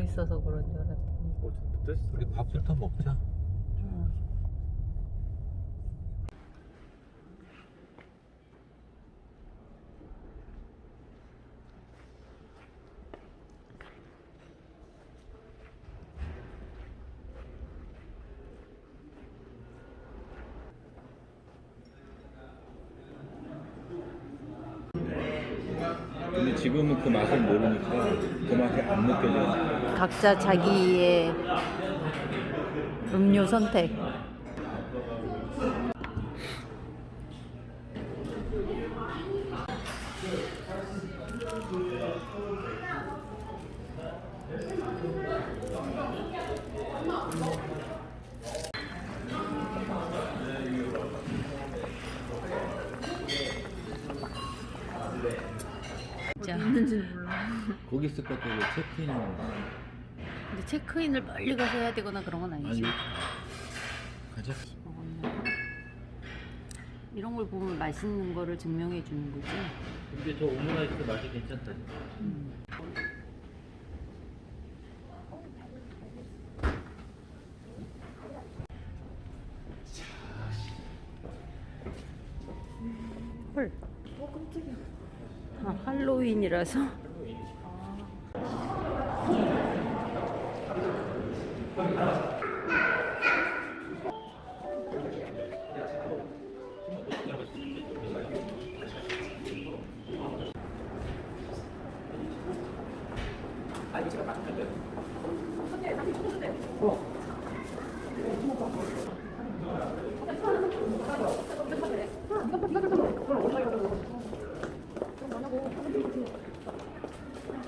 붙어 있어서 그런 줄 알았더니. 어, 저 됐어. 우리 밥부터 먹자. 응. 근데 지금은 그 맛을 모르니까 그 맛이 안 느껴져. 각자 자기의 음료 선택. 자, 거기 있을 것 같아. 체크인하는 거. 근데 체크인을 멀리 가서 해야 되거나 그런 건 아니지. 아니. 가자. 먹었나? 이런 걸 보면 맛있는 거를 증명해 주는 거지. 근데 저 오므라이스 맛이 괜찮다. 헐. 아, 할로윈이라서.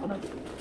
하나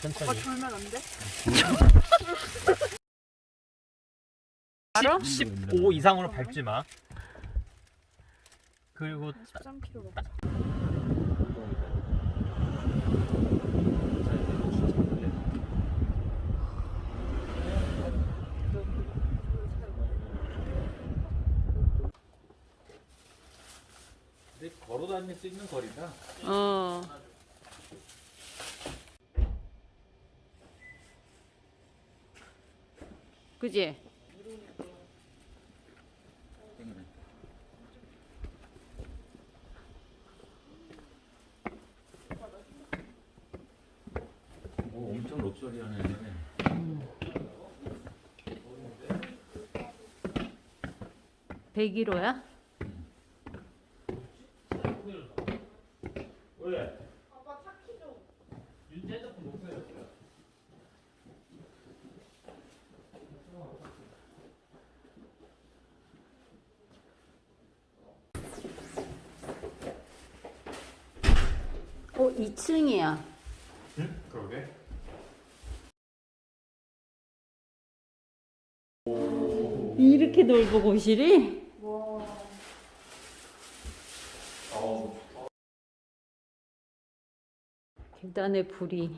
천천히. 돌면 안 돼? 15 이상으로 밟지 마. 그리고 13kg. 근데 걸어 다닐 수 있는 거리다. 어. 그지? 오, 엄청 럭셔리하네. 101호야? 어, 2층이야. 응? 그러게. 이렇게 넓어 거실이? 계단에 불이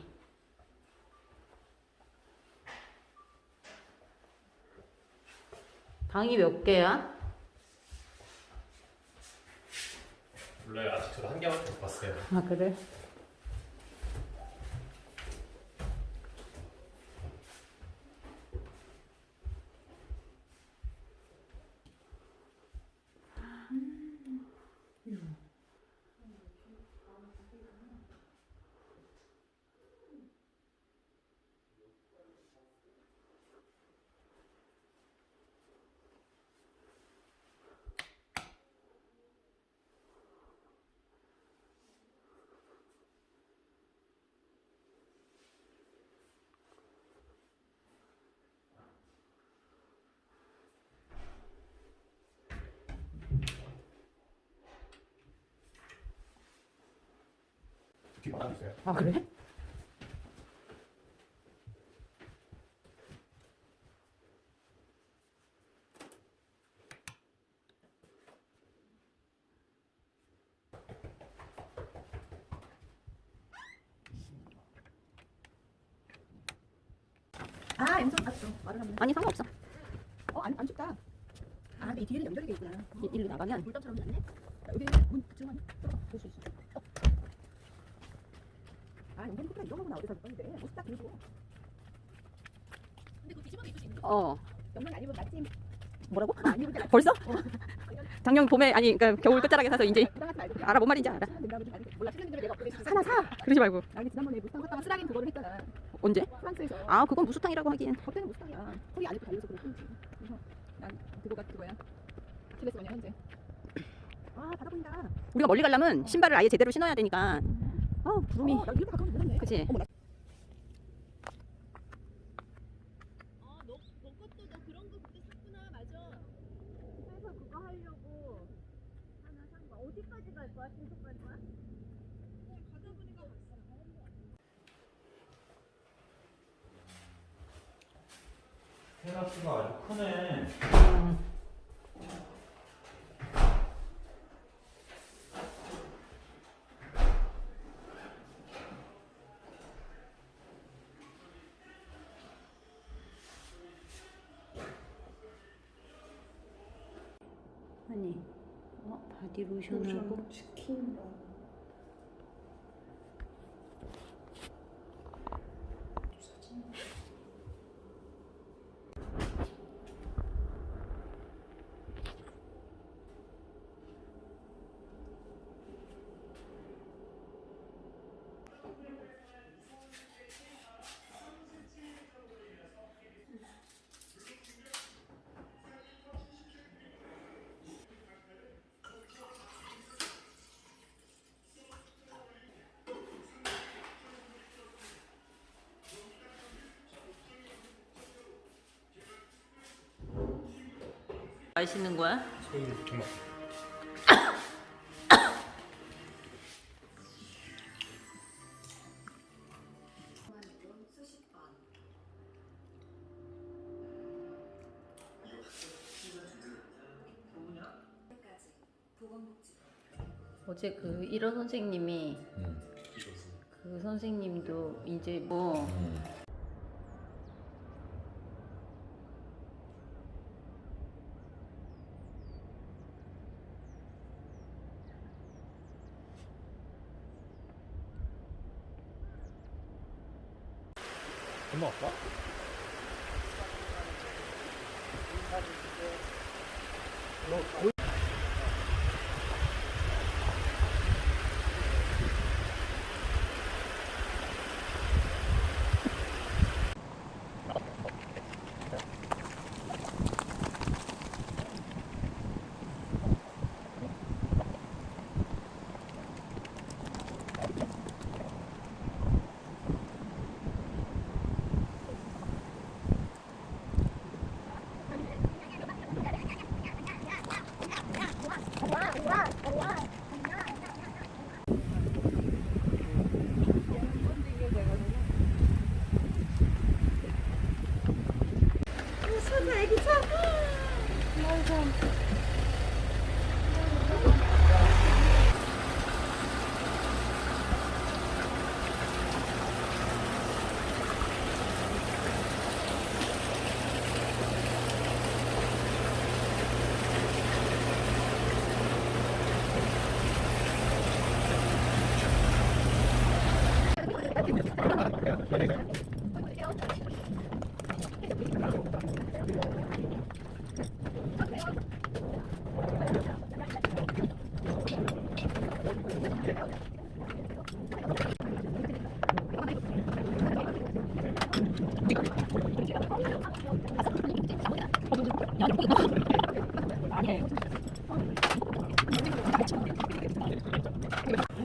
방이 몇 개야? 몰라요. 아직 저도 한 개밖에 못 봤어요. 아 그래? 아 그래? 아, 엠성 맞죠? 말을 하면. 아니 상관없어. 어, 안, 안 춥다. 아, 근데 이 뒤에는 연결이 돼 있구나. 이- 일로 나가면 물감처럼 났네. 자, 여기 문 붙이면 볼수 있어. 어. 아, 끝나 이런 거구나. 어디서 못 봤는데. 옷딱 그리고. 근데 그거 뒤집어도 입을 수 있는 거. 어안 입으면 맞지? 뭐라고? 때 벌써? 작년 봄에 아니 그러니까 겨울 끝자락에 사서 이제. 알아 뭔 말인지 알아. 몰라, 쓰는 내가 사나 사. 그러지 말고 나 이게 지난번에 무스탕 샀다가 쓰라긴 그거를 했잖아. 언제? 프랑스에서. 아 그건 무수탕이라고 하기엔 그때는 무스탕이야. 털이 안 입고 달려서 그래. 그래서 난 그거가 그거야. 아킬레스 원이야 현재. 아, 바다 보인다. 우리가 멀리 가려면 신발을 아예 제대로 신어야 되니까 아 구름이 어. 그치? 어머, 나 어, 너, 너 것도 너 그런 거 그때 샀구나, 맞아. 그래서 그거 하려고 하나 산 거야. 어디까지 갈 거야? 계속 갈 거야? 어, 가다 보니까 갔어. 테라스가 아주 크네. 아니. 어 바디로션하고 마시는 거야? 손 정말. 어제 그 일호 선생님이 음. 그 선생님도 이제 뭐 음. 엄마 아빠?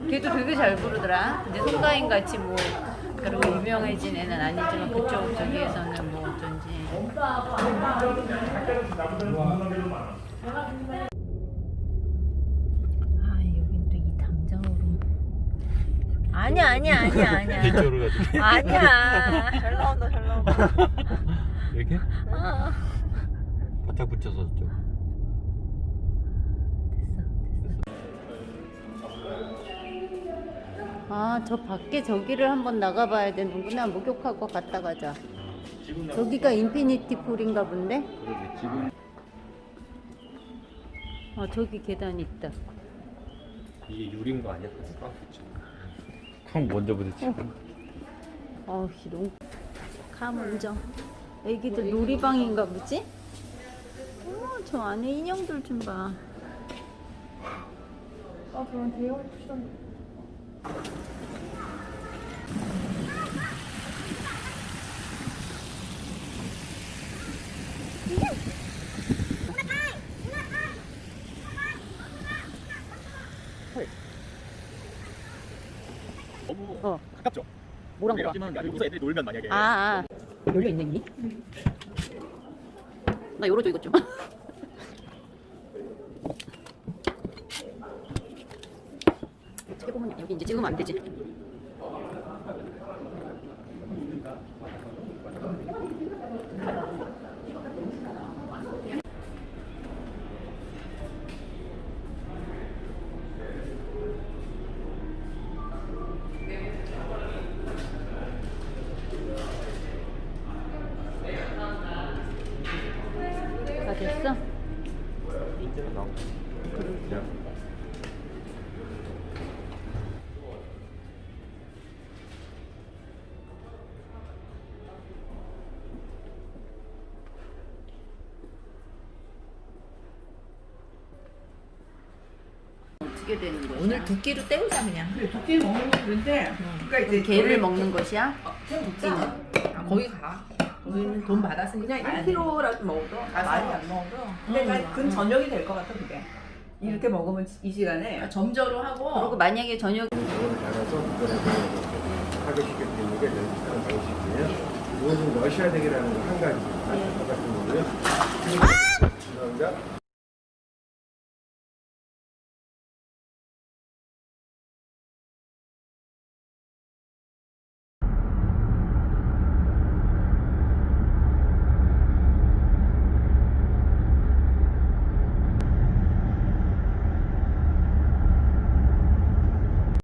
걔도 되게 잘 부르더라. 근데 송가인 같이 뭐 그리고 유명해진 애는 아니지만 그쪽 저기에서는 뭐 어쩐지. 아. 아 아니야 아니야 아니야 아니야. 가지고. 아니야. 잘 나온다 잘 나온다. 이렇게? 어. 바짝 붙여서 좀. 아, 저 밖에 저기를 한번 나가봐야 되는구나. 목욕하고 갔다 가자. 저기가 인피니티 풀인가 본데? 그러게 지금 어, 저기 계단 있다. 이게 유리인 거 아니야? 아, 그쵸. 쾅 먼저 부딪히고. 어우, 너무 가문정. 애기들 놀이방인가 보지? 어머, 저 안에 인형들 좀 봐. 아 그런 대형 쿠션. 너무 어, 가깝죠? 뭐랑 뭐랑. 하지만 여기서 애들이 놀면 만약에 아, 아. 열려 있네, 이미? 나 열어줘, 이것 좀. 어떻게 보면 여기 이제 찍으면 안 되지. 어떻게 되는 거야? 오늘 두 끼로 때우자 그냥. 두끼 먹는 건 그런데 그러니까 이제 개를 먹는 것이야? 아, 거기 가. 거기는 돈 받았으니까. 그냥 1kg라도 먹어도 많이 안 먹어도 근데 그러니까 근 저녁이 될 것 같아 그게 이렇게 먹으면 이 시간에 아, 점저로 하고. 그리고 만약에 저녁 이걸 갈아서 이거를 파괴시켜 드리는 게 레지스타는 방식이고요. 이것은 러시아 거한 가지 똑같은 거고요. 그러니까